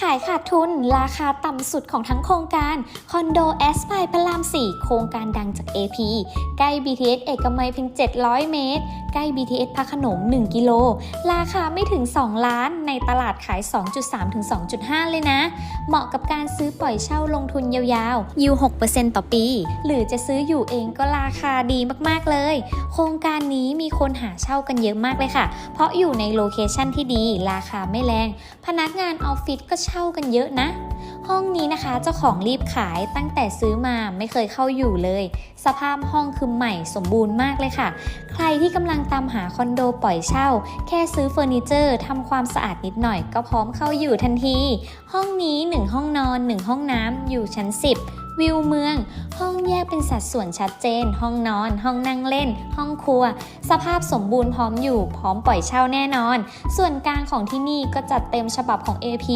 ขายขาดทุน ราคาต่ำสุดของทั้งโครงการ คอนโดแอสไพพระราม 4 โครงการดังจาก AP ใกล้ BTS เอกมัยเพียง 700 เมตร ใกล้ BTS พระขนง 1 กิโล ราคาไม่ถึง 2 ล้าน ในตลาดขาย 2.3 ถึง 2.5 เลยนะ เหมาะกับการซื้อปล่อยเช่าลงทุนยาวๆ ยิว 6%ต่อปี หรือจะซื้ออยู่เองก็ราคาดีมากๆเลย โครงการนี้มีคนหาเช่ากันเยอะมากเลยค่ะ เพราะอยู่ในโลเคชั่นที่ดี ราคาไม่แรง พนักงานออฟฟิศก็เช่ากันเยอะนะ ห้องนี้นะคะเจ้าของรีบขายตั้งแต่ซื้อมาไม่เคยเข้าอยู่เลย สภาพห้องคือใหม่สมบูรณ์มากเลยค่ะ ใครที่กำลังตามหาคอนโดปล่อยเช่า แค่ซื้อเฟอร์นิเจอร์ทำความสะอาดนิดหน่อยก็พร้อมเข้าอยู่ทันที ห้องนี้ 1 ห้องนอน 1 ห้องน้ำอยู่ชั้น 10วิวเมือง ห้องแยกเป็นสัดส่วนชัดเจน ห้องนอน ห้องนั่งเล่น ห้องครัว สภาพสมบูรณ์พร้อมอยู่ พร้อมปล่อยเช่าแน่นอน ส่วนกลางของที่นี่ก็จัดเต็มฉบับของ AP